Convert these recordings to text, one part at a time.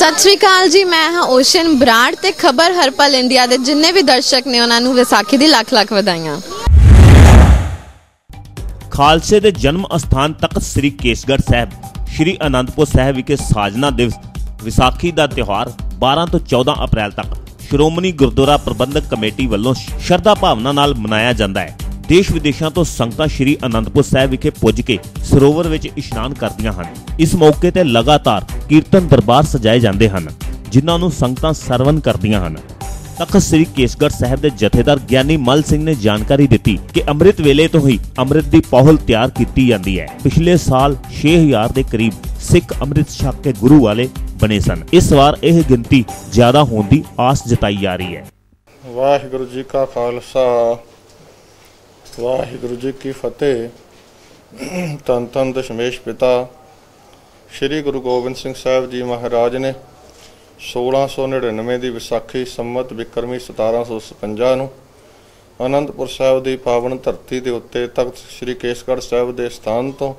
ਸਤਿ ਸ਼੍ਰੀ ਅਕਾਲ ਜੀ, ਮੈਂ ਹਾਂ ਓਸ਼ਨ ਬਰਾੜ ਤੇ ਖਬਰ ਹਰਪਲ ਇੰਡੀਆ ਦੇ ਜਿੰਨੇ ਵੀ ਦਰਸ਼ਕ ਨੇ ਉਹਨਾਂ ਨੂੰ ਵਿਸਾਖੀ ਦੀ ਲੱਖ ਲੱਖ ਵਧਾਈਆਂ। ਖਾਲਸੇ ਦੇ ਜਨਮ ਅਸਥਾਨ ਤਖਤ ਸ੍ਰੀ ਕੇਸਗੜ੍ਹ ਸਾਹਿਬ, ਸ੍ਰੀ ਅਨੰਦਪੁਰ ਸਾਹਿਬ ਵਿਖੇ ਸਾਜਨਾ ਦਿਵਸ, ਵਿਸਾਖੀ ਦਾ ਤਿਉਹਾਰ 12 ਤੋਂ 14 ਅਪ੍ਰੈਲ ਤੱਕ। ਸ਼੍ਰੋਮਣੀ ਗੁਰਦੁਆਰਾ ਪ੍ਰਬੰਧਕ ਕਮੇਟੀ ਵੱਲੋਂ ਸ਼ਰਧਾ ਭਾਵਨਾ ਨਾਲ ਮਨਾਇਆ ਜਾਂਦਾ ਹੈ। ਦੇਸ਼ ਵਿਦੇਸ਼ਾਂ ਤੋਂ ਸੰਗਤਾਂ ਸ੍ਰੀ ਅਨੰਦਪੁਰ ਸਾਹਿਬ ਵਿਖੇ ਪੁੱਜ ਕੇ ਸਰੋਵਰ ਵਿੱਚ ਇਸ਼ਨਾਨ ਕਰਦੀਆਂ ਹਨ। ਇਸ ਮੌਕੇ ਤੇ ਲਗਾਤਾਰ ਕੀਰਤਨ ਦਰਬਾਰ ਸਜਾਏ ਜਾਂਦੇ ਹਨ, ਜਿਨ੍ਹਾਂ ਨੂੰ ਸੰਗਤਾਂ ਸਰਵਨ ਕਰਦੀਆਂ ਹਨ। ਤਖਤ ਸ੍ਰੀ ਕੇਸਗੜ੍ਹ ਸਾਹਿਬ ਦੇ ਜਥੇਦਾਰ ਗਿਆਨੀ ਮਲ ਸਿੰਘ ਨੇ ਜਾਣਕਾਰੀ ਦਿੱਤੀ ਕਿ ਅੰਮ੍ਰਿਤ ਵੇਲੇ ਤੋਂ ਹੀ ਅੰਮ੍ਰਿਤ ਦੀ ਪਹੁਲ ਤਿਆਰ ਕੀਤੀ ਜਾਂਦੀ ਹੈ। ਪਿਛਲੇ ਸਾਲ 6000 ਦੇ ਕਰੀਬ ਸਿੱਖ ਅੰਮ੍ਰਿਤ ਛਕ ਕੇ ਗੁਰੂ ਵਾਲੇ ਬਣੇ ਸਨ। ਇਸ ਵਾਰ ਇਹ ਗਿਣਤੀ ਜ਼ਿਆਦਾ ਹੋਣ ਦੀ ਆਸ ਜਤਾਈ ਜਾ ਰਹੀ ਹੈ। ਵਾਹਿਗੁਰੂ ਜੀ ਕਾ ਖਾਲਸਾ ਵਾਹਿਗੁਰੂ ਜੀ ਕੀ ਫਤਿਹ। ਤਨ ਤਨ ਦਸ਼ਮੇਸ਼ ਪਿਤਾ, ਸ੍ਰੀ ਗੁਰੂ ਗੋਬਿੰਦ ਸਿੰਘ ਸਾਹਿਬ ਜੀ ਮਹਾਰਾਜ ਨੇ 1699 ਦੀ ਵਿਸਾਖੀ ਸੰਮਤ ਵਿਕਰਮੀ 1756 ਨੂੰ ਅਨੰਦਪੁਰ ਸਾਹਿਬ ਦੀ ਪਾਵਨ ਧਰਤੀ ਦੇ ਉੱਤੇ ਤਖਤ ਸ੍ਰੀ ਕੇਸਗੜ੍ਹ ਸਾਹਿਬ ਦੇ ਸਥਾਨ ਤੋਂ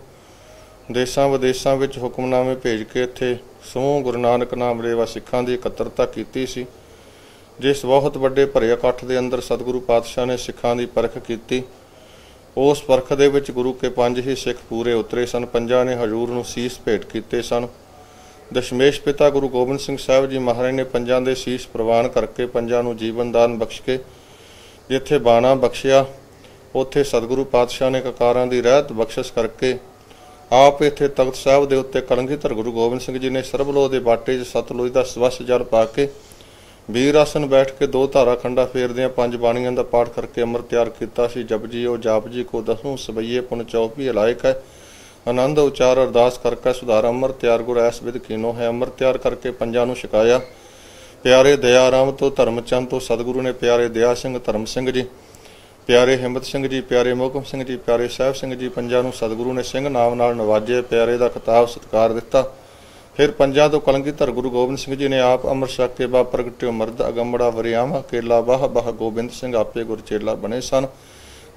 ਦੇਸ਼ਾਂ ਵਿਦੇਸ਼ਾਂ ਵਿੱਚ ਹੁਕਮਨਾਮੇ ਭੇਜ ਕੇ ਇੱਥੇ ਸਮੂਹ ਗੁਰੂ ਨਾਨਕ ਨਾਮ ਲੇਵਾ ਸਿੱਖਾਂ ਦੀ ਇਕੱਤਰਤਾ ਕੀਤੀ ਸੀ, ਜਿਸ ਬਹੁਤ ਵੱਡੇ ਭਰੇ ਇਕੱਠ ਦੇ ਅੰਦਰ ਸਤਿਗੁਰੂ ਪਾਤਸ਼ਾਹ ਨੇ ਸਿੱਖਾਂ ਦੀ ਪਰਖ ਕੀਤੀ। ਉਸ ਪਰਖ ਦੇ ਵਿੱਚ ਗੁਰੂ ਕੇ ਪੰਜ ਹੀ ਸਿੱਖ ਪੂਰੇ ਉਤਰੇ ਸਨ। ਪੰਜਾਂ ਨੇ ਹਜੂਰ ਨੂੰ ਸੀਸ ਭੇਟ ਕੀਤੇ ਸਨ। ਦਸ਼ਮੇਸ਼ ਪਿਤਾ ਗੁਰੂ ਗੋਬਿੰਦ ਸਿੰਘ ਸਾਹਿਬ ਜੀ ਮਹਾਰਾਜ ਨੇ ਪੰਜਾਂ ਦੇ ਸੀਸ ਪ੍ਰਵਾਨ ਕਰਕੇ ਪੰਜਾਂ ਨੂੰ ਜੀਵਨ ਦਾਨ ਬਖਸ਼ ਕੇ ਜਿੱਥੇ ਬਾਣਾ ਬਖਸ਼ਿਆ, ਉੱਥੇ ਸਤਿਗੁਰੂ ਪਾਤਸ਼ਾਹ ਨੇ ਕਕਾਰਾਂ ਦੀ ਰਹਿਤ ਬਖਸ਼ਿਸ਼ ਕਰਕੇ ਆਪ ਇੱਥੇ ਤਖਤ ਸਾਹਿਬ ਦੇ ਉੱਤੇ ਕਲੰਗੀਧਰ ਗੁਰੂ ਗੋਬਿੰਦ ਸਿੰਘ ਜੀ ਨੇ ਸਰਬਲੋ ਦੇ ਬਾਟੇ 'ਚ ਸਤਲੁਜ ਦਾ ਸਵਸ ਜਲ ਪਾ ਕੇ ਵੀਰ ਆਸਨ ਬੈਠ ਕੇ ਦੋ ਧਾਰਾ ਖੰਡਾ ਫੇਰਦਿਆਂ ਪੰਜ ਬਾਣੀਆਂ ਦਾ ਪਾਠ ਕਰਕੇ ਅੰਮ੍ਰਿਤ ਤਿਆਰ ਕੀਤਾ ਸੀ। ਜਪਜੀ ਉਹ ਜਾਪ ਜੀ ਕੋ ਦਸੂ ਸਬਈਏ ਪੁਨ ਚੌਪੀ ਹਲਾਇਕ ਹੈ। ਆਨੰਦ ਉਚਾਰ ਅਰਦਾਸ ਕਰਕੇ ਸੁਧਾਰ ਅੰਮ੍ਰਿਤ ਤਿਆਰ ਗੁਰ ਐਸ ਵਿਦ ਕੀਨੋ ਹੈ। ਅੰਮ੍ਰਿਤ ਤਿਆਰ ਕਰਕੇ ਪੰਜਾਂ ਨੂੰ ਛਕਾਇਆ। ਪਿਆਰੇ ਦਇਆ ਤੋਂ ਧਰਮਚੰਦ ਤੋਂ ਸਤਿਗੁਰੂ ਨੇ ਪਿਆਰੇ ਦਇਆ ਸਿੰਘ, ਧਰਮ ਸਿੰਘ ਜੀ। ਪਿਆਰੇ ਹਿੰਮਤ ਸਿੰਘ ਜੀ, ਪਿਆਰੇ ਮੋਹਕਮ ਸਿੰਘ ਜੀ, ਪਿਆਰੇ ਸਾਹਿਬ ਸਿੰਘ ਜੀ, ਪੰਜਾਂ ਨੂੰ ਸਤਿਗੁਰੂ ਨੇ ਸਿੰਘ ਨਾਮ ਨਾਲ ਨਵਾਜੇ। ਪਿਆਰੇ ਦਾ ਖਿਤਾਬ ਸਤਿਕਾਰ ਦਿੱਤਾ। ਫਿਰ ਪੰਜਾਂ ਤੋਂ ਕਲੰਗੀਧਰ ਗੁਰੂ ਗੋਬਿੰਦ ਸਿੰਘ ਜੀ ਨੇ ਆਪ ਅੰਮ੍ਰਿਤ ਛਕ ਕੇ ਬਾ ਪ੍ਰਗਟਿਓ ਮਰਦ, ਅਗੰਬੜਾ, ਵਰਿਆਵਾ, ਕੇਲਾ ਬਾਹ ਬਾਹ ਗੋਬਿੰਦ ਸਿੰਘ ਆਪੇ ਗੁਰਚੇਲਾ ਬਣੇ ਸਨ।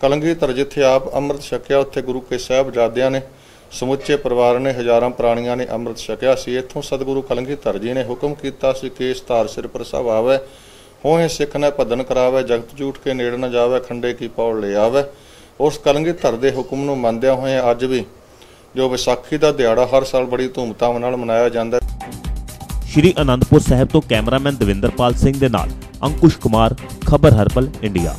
ਕਲੰਗੀਧਰ ਜਿੱਥੇ ਆਪ ਅੰਮ੍ਰਿਤ ਛਕਿਆ, ਉੱਥੇ ਗੁਰੂ ਕੇ ਸਾਹਿਬਜ਼ਾਦਿਆਂ ਨੇ, ਸਮੁੱਚੇ ਪਰਿਵਾਰ ਨੇ, ਹਜ਼ਾਰਾਂ ਪ੍ਰਾਣੀਆਂ ਨੇ ਅੰਮ੍ਰਿਤ ਛਕਿਆ ਸੀ। ਇੱਥੋਂ ਸਤਿਗੁਰੂ ਕਲੰਗੀਧਰ ਜੀ ਨੇ ਹੁਕਮ ਕੀਤਾ ਸੀ ਕਿ ਇਸ ਧਾਰ ਸਿਰ ਪਰ ਸਭ ਆਵੇ। ਹੋਏ ਸਿੱਖ ਨੇ ਭਦਨ ਕਰਾਵੇ, ਜਗਤ ਝੂਠ ਕੇ ਨੇੜ ਨਾ ਜਾਵੇ, ਖੰਡੇ ਕੀ ਪੌੜ ਲੈ ਆਵੇ। ਉਸ ਕਲੰਗੀਧਰ ਦੇ ਹੁਕਮ ਨੂੰ ਮੰਨਦਿਆਂ ਹੋਏ ਅੱਜ ਵੀ ਜੋ ਵਿਸਾਖੀ ਦਾ ਦਿਹਾੜਾ ਹਰ ਸਾਲ ਬੜੀ ਧੂਮਧਾਮ ਨਾਲ ਮਨਾਇਆ ਜਾਂਦਾ ਹੈ। ਸ਼੍ਰੀ ਅਨੰਦਪੁਰ ਸਾਹਿਬ ਤੋਂ ਕੈਮਰਾਮੈਨ ਦਵਿੰਦਰਪਾਲ ਸਿੰਘ ਦੇ ਨਾਲ ਅੰਕੁਸ਼ ਕੁਮਾਰ, ਖਬਰ ਹਰਪਲ, ਇੰਡੀਆ।